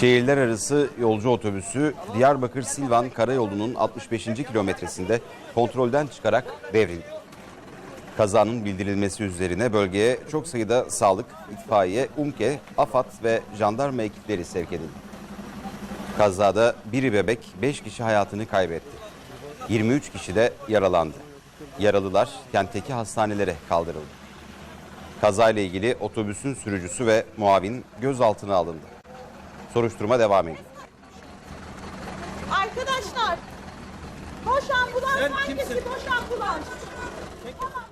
Şehirler arası yolcu otobüsü Diyarbakır-Silvan Karayolu'nun 65. kilometresinde kontrolden çıkarak devrildi. Kazanın bildirilmesi üzerine bölgeye çok sayıda sağlık, itfaiye, UMKE, AFAD ve jandarma ekipleri sevk edildi. Kazada biri bebek 5 kişi hayatını kaybetti. 23 kişi de yaralandı. Yaralılar kentteki hastanelere kaldırıldı. Kazayla ilgili otobüsün sürücüsü ve muavin gözaltına alındı. Soruşturma devam ediyor. Arkadaşlar boş ambulans hangisi boş ambulans? Tamam.